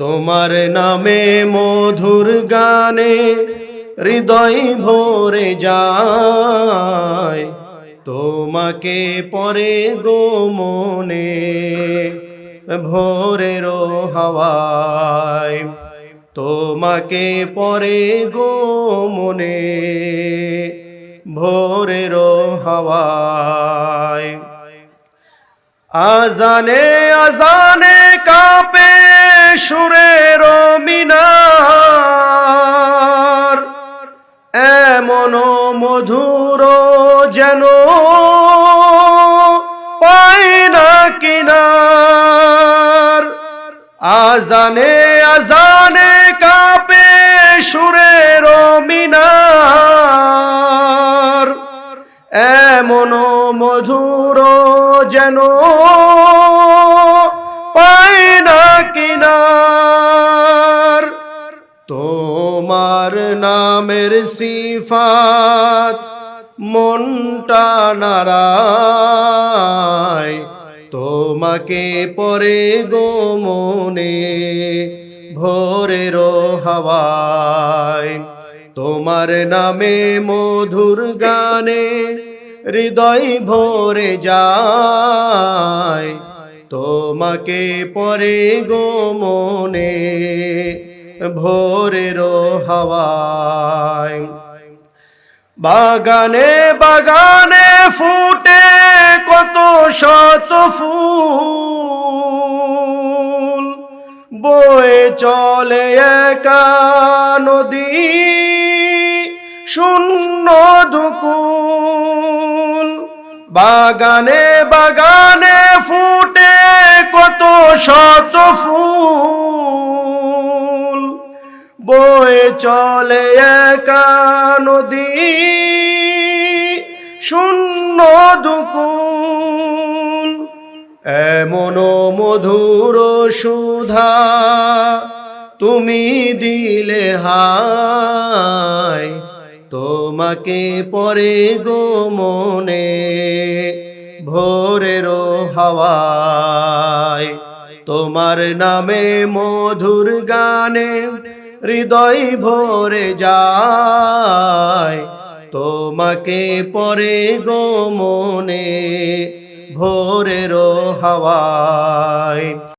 তোমার নামে মধুর গানে হৃদয় ভরে যায়। তোমাকে পরে গো মনে ভোরের হাওয়ায়। তোমাকে পরে গো মনে ভোরের হাওয়ায়। আজানে আজানে কাপে সুরের মিনার, এমন মধুর যেন পাই না কিনার। আজানে আজানে কাপে সুরের মিনার, এমন মধুর যেন কিনার তোমার নামের সিফাত মনটা নারায়, তোমাকে পরে গো মনে ভোরের হাওয়ায়। তোমার নামে মধুর গানে হৃদয় ভরে যায়। তোমাকে পরে গো মনে ভোরের হাওয়ায়। বাগানে বাগানে ফুটে কত শত ফুল, বয়ে চলে একা নদী, শূন্য দুকুল। বাগানে বাগানে ফুটে শত ফুল বয়ে চলে একা নদী, শূন্য দুকুল। এমন মধুর সুধা তুমি দিলে হায়, তোমাকে পরে গো মনে ভোরের হাওয়ায়। তোমার নামে মধুর গানে হৃদয় ভরে যায়। তোমাকে পরে গো মনে ভোরের হাওয়ায়।